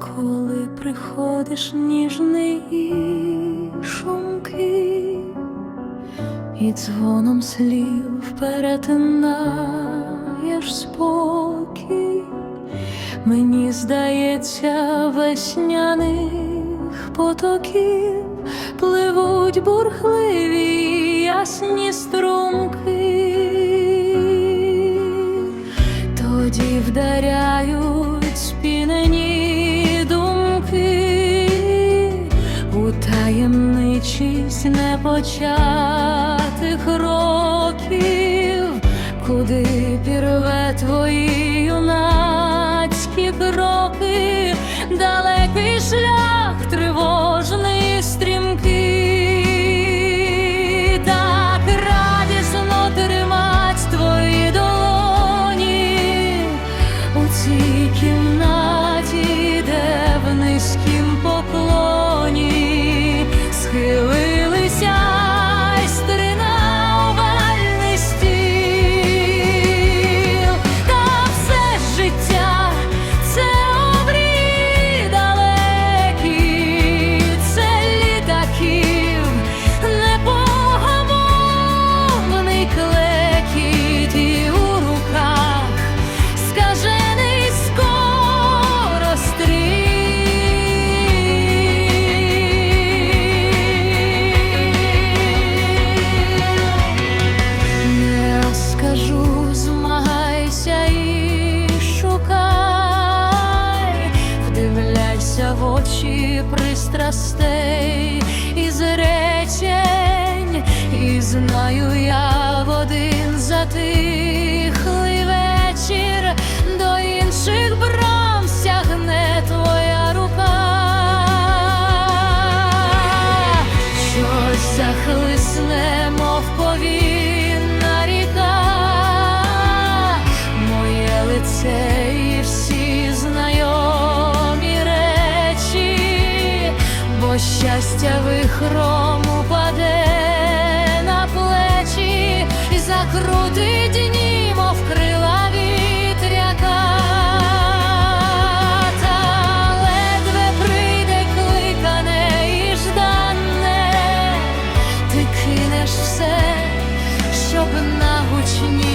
коли приходиш ніжний і шумкий, і дзвоном слів перетинаєш спокій, мені здається, весняних потоків пливуть бурхливі ясні струмки, таємничість непочатих років, куди пірве твої юнацькі кроки, далекий шлях тривожний і стрімкий, так радісно тримать твої долоні у цій кімнаті, де в низькім вдивляйся в очі пристрастей і зречень, і знаю я в один затихлий вечір до інших брам сягне твоя рука. Щось захлисне, мов повінна щастя вихром упаде на плечі і закрутить дні, мов крила вітряка. Та ледве прийде кликане і ждане, ти кинеш все, щоб на гучні